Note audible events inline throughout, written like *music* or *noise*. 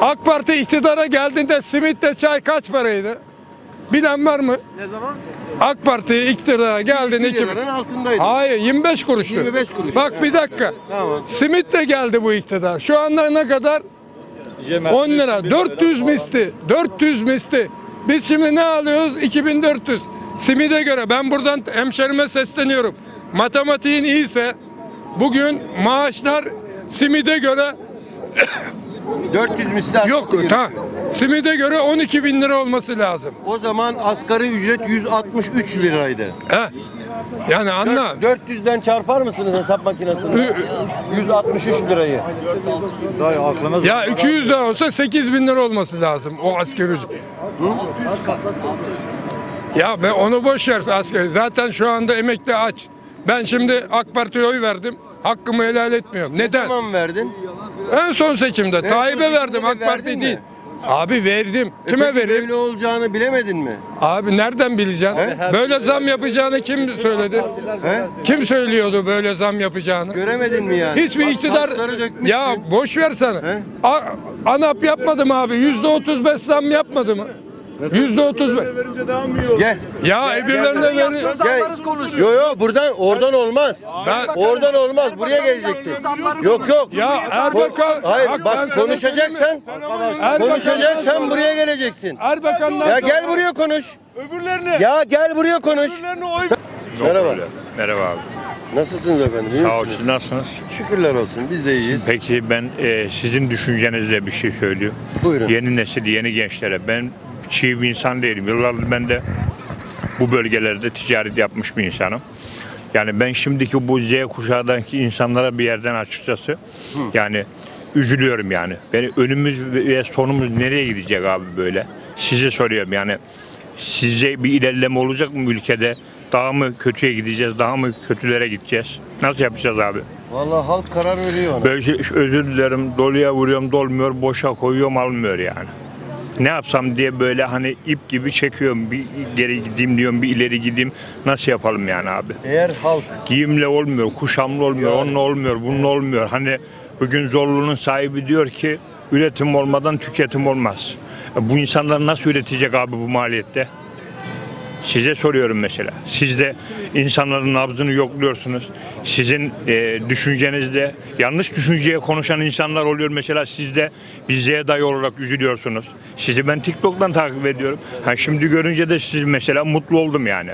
AK Parti iktidara geldiğinde simitle çay kaç paraydı? Bilen var mı? Ne zaman? AK Parti iktidara geldiğinde 1 iki... liranın altındaydı. Hayır 25 kuruştu. 25 kuruş. Bak bir dakika. Tamam. Simitle geldi bu iktidar. Şu anda ne kadar? 10 lira. 400 misli. 400 misli. Biz şimdi ne alıyoruz? 2400. Simide göre ben buradan hemşerime sesleniyorum. Matematiğin iyiyse bugün maaşlar simide göre 400 misli yok. Ta, simide göre 12 bin lira olması lazım. O zaman asgari ücret 163 liraydı. He. Yani anla. Dört- 400'den çarpar mısınız hesap makinesinde? 163 lirayı. Ya 200 lira olsa 8 bin lira olması lazım o asgari ücret. Ya ben onu boş ver asgari. Zaten şu anda emekli aç. Ben şimdi AK Parti'ye oy verdim. Hakkımı helal etmiyorum. Ne Neden? zaman verdin? En son seçimde En Tayyip'e verdim AK Parti değil. mi? Abi verdim. E Kime vereyim? Böyle olacağını bilemedin mi? Abi nereden bileceksin? He? Böyle zam yapacağını kim söyledi? He? Kim söylüyordu böyle zam yapacağını? Göremedin mi yani? Hiçbir Bak, iktidar ya boş ver sana. He? A- ANAP yapmadı mı abi? Yüzde otuz beş zam yapmadı mı? Yüzde otuz beş. Gel. Ya öbürlerine verir. Gel. Yo yo buradan oradan olmaz. Ben, Oradan olmaz. Buraya geleceksin. Yok yok. ya Erbakan. Hayır bak konuşacaksan konuşacaksan buraya geleceksin. Erbakan'dan Ya gel buraya konuş. Öbürlerine. Ya gel buraya konuş. Öbürlerine oy Merhaba. Merhaba abi. Nasılsınız efendim? iyi Sağ ol. misiniz? Siz nasılsınız? Şükürler olsun. Biz de iyiyiz. Peki ben e, sizin düşüncenizle bir şey söyleyeyim. Buyurun. Yeni nesil, yeni gençlere. Ben çiğ bir insan değilim. Yıllardır ben de bu bölgelerde ticaret yapmış bir insanım. Yani ben şimdiki bu Z kuşağındaki insanlara bir yerden açıkçası yani üzülüyorum yani. Yani önümüz ve sonumuz nereye gidecek abi böyle? Size soruyorum yani. Sizce bir ilerleme olacak mı ülkede? Daha mı kötüye gideceğiz? Daha mı kötülere gideceğiz? Nasıl yapacağız abi? Vallahi halk karar veriyor ona. Böyle şey, özür dilerim doluya vuruyorum dolmuyor boşa koyuyorum almıyor yani. Ne yapsam diye böyle hani ip gibi çekiyorum bir geri gideyim diyorum bir ileri gideyim nasıl yapalım yani abi. Eğer halk Giyimle olmuyor kuşamla olmuyor Yani. onunla olmuyor bununla olmuyor. Hani bugün zorluğunun sahibi diyor ki üretim olmadan tüketim olmaz. E, Bu insanlar nasıl üretecek abi bu maliyette? Size soruyorum mesela. Siz de insanların nabzını yokluyorsunuz. Sizin e, düşüncenizde yanlış düşünceye konuşan insanlar oluyor. Mesela siz de Z dayı olarak üzülüyorsunuz. Sizi ben TikTok'tan takip ediyorum. Ha şimdi görünce de siz mesela mutlu oldum yani.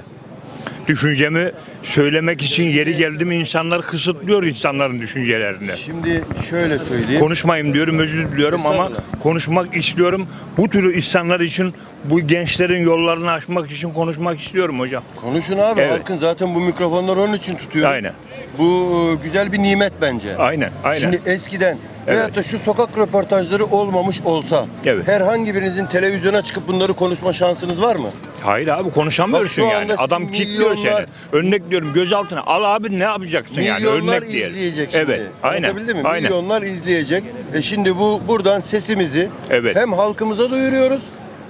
Düşüncemi söylemek için yeri geldi mi insanlar kısıtlıyor insanların düşüncelerini. şimdi şöyle söyleyeyim. Konuşmayayım diyorum özür diliyorum ama konuşmak istiyorum. Bu tür insanlar için bu gençlerin yollarını açmak için konuşmak istiyorum hocam. Konuşun abi. Evet. Halkın zaten bu mikrofonları onun için tutuyor. Aynen. Bu e, güzel bir nimet bence. Aynen. Aynen. Şimdi eskiden Evet. veyahut da şu sokak röportajları olmamış olsa Evet. herhangi birinizin televizyona çıkıp bunları konuşma şansınız var mı? Hayır abi konuşamıyorsun Bak şu yani. anda Adam kilitliyor seni. milyonlar- Örnek diyorum gözaltına. Al abi ne yapacaksın yani? Milyonlar Örnek diyelim. izleyecek şimdi. Evet. Aynen. Anlatabildim mi? Aynen. Milyonlar izleyecek. E şimdi bu buradan sesimizi Evet. hem halkımıza duyuruyoruz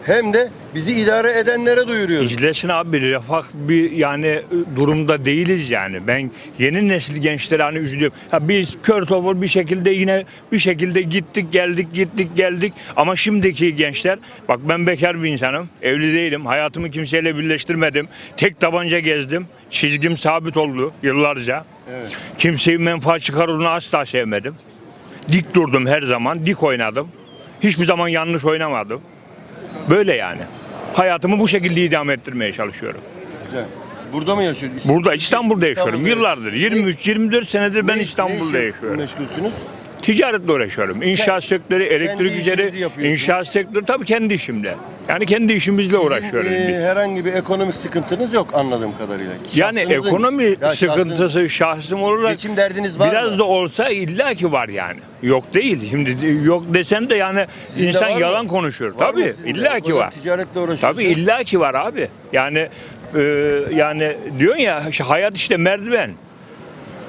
hem de bizi idare edenlere duyuruyoruz. İzlesin abi refah bir yani durumda değiliz yani. Ben yeni nesil gençlere hani üzülüyorum. Ha biz kör topal bir şekilde yine bir şekilde gittik geldik gittik geldik. Ama şimdiki gençler bak ben bekar bir insanım. Evli değilim. Hayatımı kimseyle birleştirmedim. Tek tabanca gezdim. Çizgim sabit oldu yıllarca. Evet. Kimseyi menfaat çıkarını asla sevmedim. Dik durdum her zaman. Dik oynadım. Hiçbir zaman yanlış oynamadım. Böyle yani. Hayatımı bu şekilde idame ettirmeye çalışıyorum. Güzel. Burada mı yaşıyorsun? Burada İstanbul'da yaşıyorum. İstanbul'da Yıllardır. 23-24 senedir ben Ne- İstanbul'da ne işle yaşıyorum. Meşgulsünüz? Ticaretle uğraşıyorum. İnşaat sektörü, elektrik işinizi üzeri, yapıyorsunuz. inşaat sektörü tabii kendi işimle. Yani kendi işimizle uğraşıyorum. Sizin, e, biz. herhangi bir ekonomik sıkıntınız yok anladığım kadarıyla. Yani Şahsınızın- ekonomi Ya şahsın- sıkıntısı şahsım olarak geçim derdiniz var biraz mı? da olsa illaki var yani. Yok değil. Şimdi yok desen de yani Sizde insan var mı? yalan konuşuyor. Var mı tabii sizin de? illaki var. Ticaretle uğraşıyorsunuz. Tabii illaki var abi. Yani e, yani diyorsun ya işte hayat işte merdiven.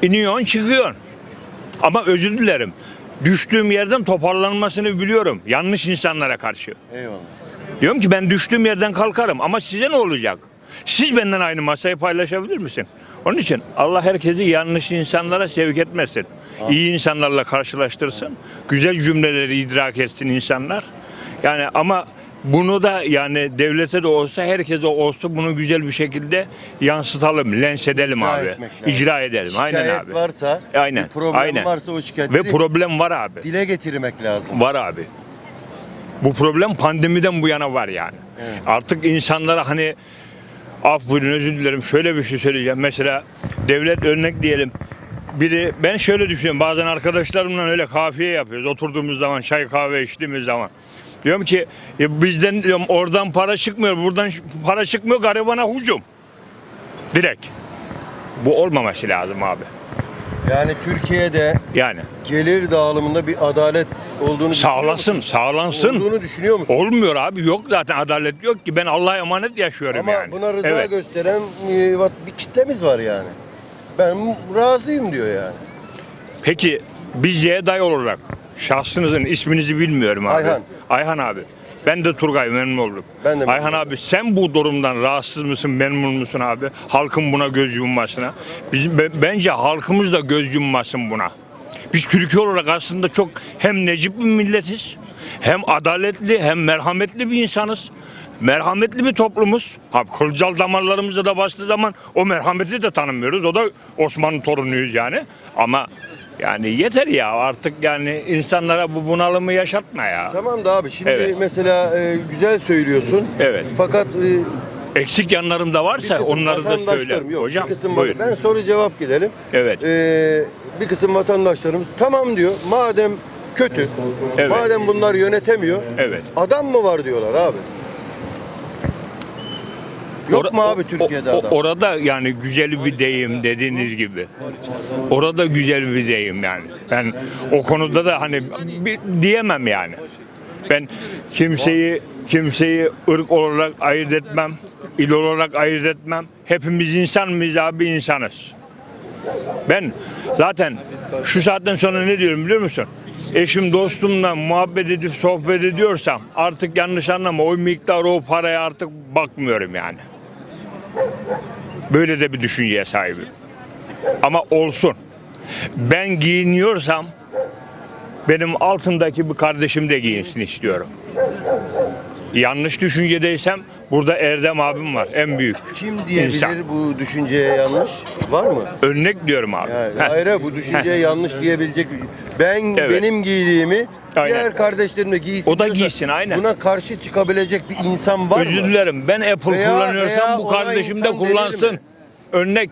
İniyorsun çıkıyorsun. Ama özür dilerim. Düştüğüm yerden toparlanmasını biliyorum. Yanlış insanlara karşı. Eyvallah. Diyorum ki ben düştüğüm yerden kalkarım ama size ne olacak? Siz benden aynı masayı paylaşabilir misin? Onun için Allah herkesi yanlış insanlara sevk etmesin. İyi insanlarla karşılaştırsın. Güzel cümleleri idrak etsin insanlar. Yani ama bunu da yani devlete de olsa herkese olsa bunu güzel bir şekilde yansıtalım, lens edelim İcra abi. etmek lazım. İcra edelim. Aynen Şikayet abi. varsa, Aynen, bir problem aynen. varsa o şikayetleri Ve problem var abi. dile getirmek lazım. Var abi. Bu problem pandemiden bu yana var yani. Evet. Artık insanlara hani af buyurun özür dilerim şöyle bir şey söyleyeceğim. Mesela devlet örnek diyelim. Biri ben şöyle düşünüyorum bazen arkadaşlarımla öyle kafiye yapıyoruz oturduğumuz zaman çay kahve içtiğimiz zaman. Diyorum ki "Ya bizden diyorum oradan para çıkmıyor buradan para çıkmıyor garibana hücum. Direkt. Bu olmaması lazım abi. Yani Türkiye'de Yani gelir dağılımında bir adalet olduğunu düşünüyor sağlasın, musun? sağlansın. Olduğunu düşünüyor musun? Olmuyor abi yok zaten adalet yok ki ben Allah'a emanet yaşıyorum Ama yani. buna rıza evet. gösteren e, vat- bir kitlemiz var yani. Ben razıyım diyor yani. Peki biz Y day olarak şahsınızın isminizi bilmiyorum abi. Ayhan. Ayhan abi. Ben de Turgay memnun oldum. Ben de memnun Ayhan oldum. abi sen bu durumdan rahatsız mısın, memnun musun abi? Halkın buna göz yummasına. Bizim be- bence halkımız da göz yummasın buna. Biz Türkiye olarak aslında çok hem necip bir milletiz, hem adaletli, hem merhametli bir insanız. Merhametli bir toplumuz. Ha, kılcal damarlarımızda da bastığı zaman o merhameti de tanımıyoruz. O da Osmanlı torunuyuz yani. Ama yani yeter ya artık yani insanlara bu bunalımı yaşatma ya. Tamam da abi şimdi Evet. mesela e, güzel söylüyorsun. Evet. Fakat e, Eksik yanlarım da bir varsa kısım onları da söyle. vatandaşlarım yok. Hocam bir kısım buyur. ben soru cevap gidelim. Evet. E, bir kısım vatandaşlarımız tamam diyor. Madem kötü, Evet. madem bunlar yönetemiyor, Evet. adam mı var diyorlar abi. Yok Ora- mu abi Türkiye'de adam? Orada yani güzel bir deyim dediğiniz gibi. Orada güzel bir deyim yani. Ben o konuda da hani bir, diyemem yani. Ben kimseyi kimseyi ırk olarak ayırt etmem, il olarak ayırt etmem. Hepimiz insan mıyız abi insanız. Ben zaten şu saatten sonra ne diyorum biliyor musun? Eşim dostumla muhabbet edip sohbet ediyorsam artık yanlış anlama o miktarı o paraya artık bakmıyorum yani. Böyle de bir düşünceye sahibim. Ama olsun. Ben giyiniyorsam benim altındaki bir kardeşim de giyinsin istiyorum. Yanlış düşüncedeysem burada Erdem abim var en büyük. Kim diyebilir insan. bu düşünceye yanlış? Var mı? Örnek diyorum abi. Yani Heh. hayır bu düşünceye yanlış diyebilecek ben Evet. benim giydiğimi Aynen. diğer kardeşlerim de giysin. O da giysin, aynen. Buna karşı çıkabilecek bir insan var Özür mı? dilerim. Ben Apple Veya- kullanıyorsam veya bu kardeşim de kullansın. Örnek.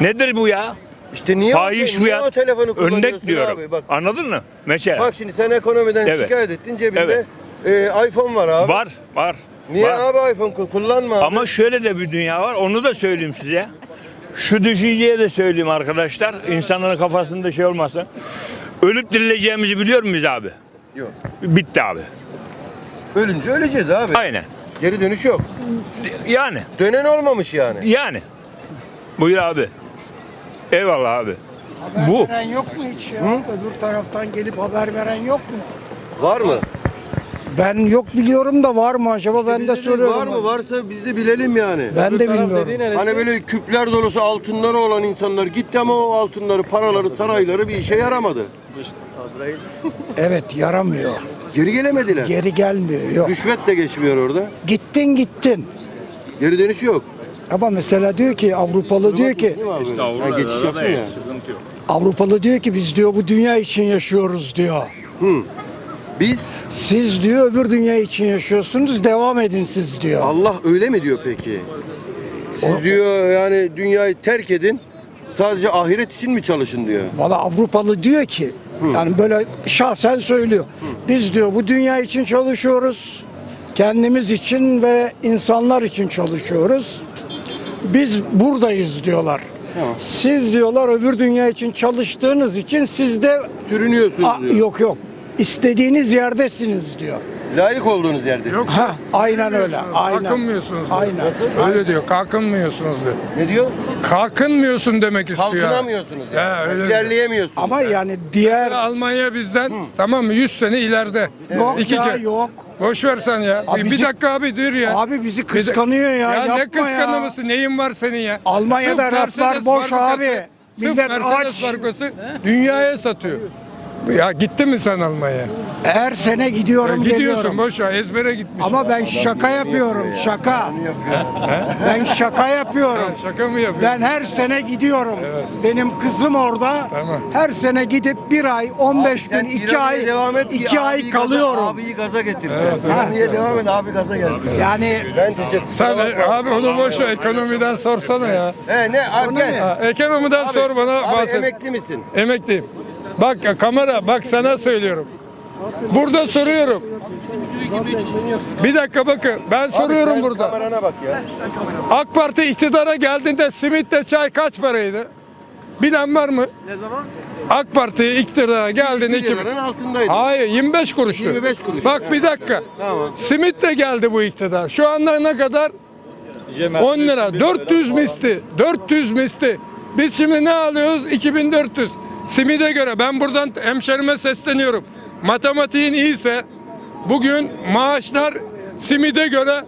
Nedir bu ya? İşte niye, Fahiş o, bu niye o telefonu kullanıyorsun Örnek diyorum. abi? Bak, Anladın mı? Mesela. bak şimdi sen ekonomiden Evet. şikayet ettin cebinde Evet. E, iPhone var abi. var, var. Niye var. abi iPhone ku- kullanma abi? Ama şöyle de bir dünya var. Onu da söyleyeyim size. Şu düşünceye de söyleyeyim arkadaşlar. İnsanların kafasında şey olmasın. Ölüp dirileceğimizi biliyor muyuz abi? Yok. Bitti abi. Ölünce öleceğiz abi. Aynen. Geri dönüş yok. Yani. Dönen olmamış yani. Yani. Buyur abi. Eyvallah abi. Haber Bu. veren yok mu hiç ya? Hı? Öbür taraftan gelip haber veren yok mu? Var mı? Ben yok biliyorum da var mı acaba İşte ben bizde de soruyorum. Var mı? Varsa biz de bilelim yani. Ben de bilmiyorum. Hani böyle küpler dolusu altınları olan insanlar gitti ama o altınları, paraları, sarayları bir işe yaramadı. *laughs* Evet yaramıyor. Geri gelemediler. Geri gelmiyor. Yok. Rüşvet de geçmiyor orada. Gittin gittin. Geri dönüş yok. Ama mesela diyor ki Avrupalı diyor ki Değil mi abi? Ha, geçiş yaptın ya. Avrupalı diyor ki biz diyor bu dünya için yaşıyoruz diyor. Hı. Biz Siz diyor öbür dünya için yaşıyorsunuz devam edin siz diyor. Allah öyle mi diyor peki? Siz O- diyor yani dünyayı terk edin. Sadece ahiret için mi çalışın diyor. Valla Avrupalı diyor ki yani böyle şahsen söylüyor. Biz diyor bu dünya için çalışıyoruz. Kendimiz için ve insanlar için çalışıyoruz. Biz buradayız diyorlar. Tamam. Siz diyorlar öbür dünya için çalıştığınız için siz de Sürünüyorsunuz Aa, diyor. yok yok. İstediğiniz yerdesiniz diyor. Layık olduğunuz yerde. Yok. Ha, aynen öyle. Aynen. Kalkınmıyorsunuz. diyor. Aynen. Öyle diyor. Kalkınmıyorsunuz diyor. Ne diyor? Kalkınmıyorsun demek istiyor. Kalkınamıyorsunuz Ya, yani. öyle İlerleyemiyorsunuz. Ama yani diğer Mesela Almanya bizden tamam mı 100 sene ileride. yok İki ya kere. yok. Boş ver sen ya. Abi bir bizi- dakika abi dur ya. Abi bizi kıskanıyor ya. Ya yapma ne mısın? Neyin var senin ya? Almanya'da Sırf raflar Mercedes boş abi. Sırf Millet Mercedes aç. fabrikası dünyaya satıyor. Ya gitti mi sen Almanya'ya? Her sene Ya gidiyorum gidiyorsun geliyorum. boş ver ezbere gitmiş. Ama ben şaka yapıyorum. Şaka. Ben şaka yapıyorum. Ha, şaka mı yapıyorsun? Ben her sene gidiyorum. Evet. Benim kızım orada. Tamam. Her sene gidip bir ay, 15 Sen gün, 2 İran'a ay, devam et ki 2 ay abiyi gaza- kalıyorum. Abiyi gaza getir. Evet, sen. evet. Niye devam et abi gaza gelsin. Yani Ben teşekkür Sen e, abi onu boş ver ekonomiden sorsana ya. He ne abi gel. Ha, ekonomiden Abi, sor bana abi bahset. emekli misin? Emekliyim. Bak kamera bak sana söylüyorum. Burada soruyorum. Bir dakika bakın ben soruyorum Abi sen burada. Kamerana bak ya. AK Parti iktidara geldiğinde simitle çay kaç paraydı? Bilen var mı? Ne zaman? AK Parti iktidara geldiğinde 1 2000. liranın altındaydı. Hayır 25 kuruştu. 25 kuruş. Bak bir dakika. Tamam. Simit de geldi bu iktidar. Şu anda ne kadar? 10 lira. 400 misli. 400 misli. Biz şimdi ne alıyoruz? 2400. Simide göre ben buradan hemşerime sesleniyorum. Matematiğin iyiyse bugün maaşlar simide göre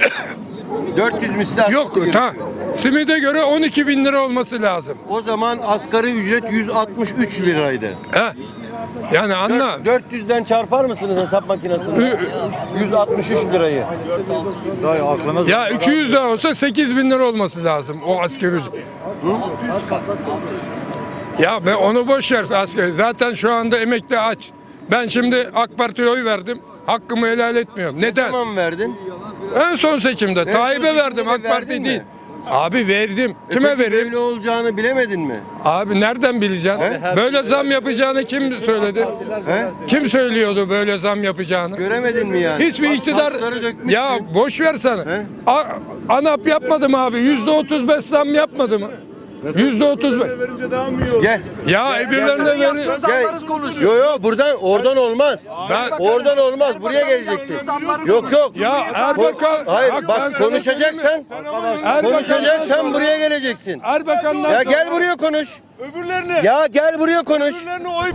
*coughs* 400 misli yok. Ta, simide göre 12 bin lira olması lazım. O zaman asgari ücret 163 liraydı. He. Yani anla. Dört- 400'den çarpar mısınız hesap makinesini? Ü- 163 lirayı. Ya 200 lira olsa 8 bin lira olması lazım o asgari ücret. Ya ben onu boş ver asgari. Zaten şu anda emekli aç. Ben şimdi AK Parti'ye oy verdim. Hakkımı helal etmiyorum. Ne Neden? zaman verdin? En son seçimde son Tayyip'e verdim seçimde AK de Parti verdin değil. mi? Abi verdim. E Kime peki vereyim? Böyle olacağını bilemedin mi? Abi nereden bileceksin? He? Böyle zam yapacağını kim söyledi? He? Kim söylüyordu böyle zam yapacağını? Göremedin mi yani? Hiçbir Bak, iktidar saçları dökmüşsün. ya boş ver sana. He? A- ANAP yapmadı mı abi? Yüzde otuz beş zam yapmadı mı? Yüzde otuz beş. Gel. Ya öbürlerine verin. Gel. Yo yo buradan oradan olmaz. Ben Oradan olmaz. Buraya geleceksin. Yok yok. ya Erbakan Hayır bak sana konuşacaksan? Erbakan- konuşacaksan buraya geleceksin. Erbakan'dan Ya gel buraya konuş. Öbürlerine. Ya gel buraya konuş. Öbürlerine oy